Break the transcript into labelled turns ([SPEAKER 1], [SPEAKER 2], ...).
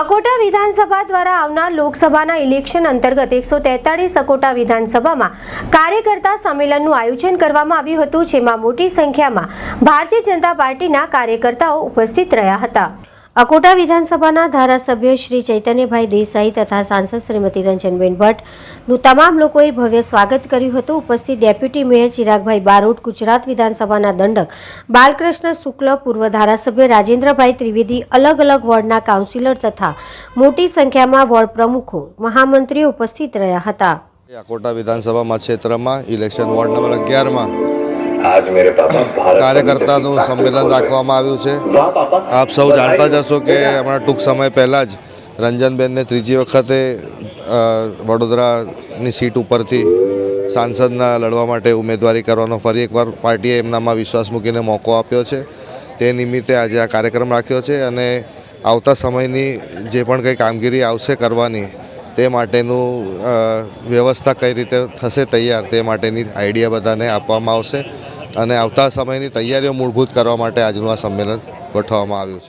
[SPEAKER 1] અકોટા વિધાનસભા દ્વારા આવનાર લોકસભાના ઇલેક્શન અંતર્ગત એકસો તેતાળીસ અકોટા વિધાનસભામાં કાર્યકર્તા સંમેલનનું આયોજન કરવામાં આવ્યું હતું, જેમાં મોટી સંખ્યામાં ભારતીય જનતા પાર્ટીના કાર્યકર્તાઓ ઉપસ્થિત રહ્યા હતા. અકોટા વિધાનસભાના ધારાસભ્ય શ્રી ચૈતન્યભાઈ દેસાઈ તથા સાંસદ શ્રીમતી રંજનબેન ભટ્ટનું તમામ લોકોએ ભવ્ય સ્વાગત કર્યું હતું. ઉપસ્થિત ડેપ્યુટી મેયર ચિરાગભાઈ બારોટ, ગુજરાત વિધાનસભાના દંડક બાલકૃષ્ણ શુક્લ, પૂર્વ ધારાસભ્ય રાજેન્દ્રભાઈ ત્રિવેદી, અલગ અલગ વોર્ડના કાઉન્સિલર તથા મોટી સંખ્યામાં વોર્ડ પ્રમુખો, મહામંત્રીઓ ઉપસ્થિત રહ્યા હતા.
[SPEAKER 2] અકોટા વિધાનસભામાં ક્ષેત્રમાં ઇલેક્શન વોર્ડ નંબર અગિયારમાં કાર્યકર્તાનું સંમેલન રાખવામાં આવ્યું છે. આપ સૌ જાણતા જ હશો કે હમણાં ટૂંક સમય પહેલાં જ રંજનબેનને ત્રીજી વખતે વડોદરાની સીટ ઉપરથી સાંસદના લડવા માટે ઉમેદવારી કરવાનો ફરી એકવાર પાર્ટીએ એમનામાં વિશ્વાસ મૂકીને મોકો આપ્યો છે. તે નિમિત્તે આજે આ કાર્યક્રમ રાખ્યો છે અને આવતા સમયની જે પણ કંઈ કામગીરી આવશે કરવાની તે માટેનું વ્યવસ્થા કઈ રીતે થશે તૈયાર તે માટેની આઈડિયા બધાને આપવામાં આવશે. અને આવતા સમયની તૈયારીઓ મૂળભૂત કરવા માટે આજનું આ સંમેલન ગોઠવવામાં આવ્યું છે.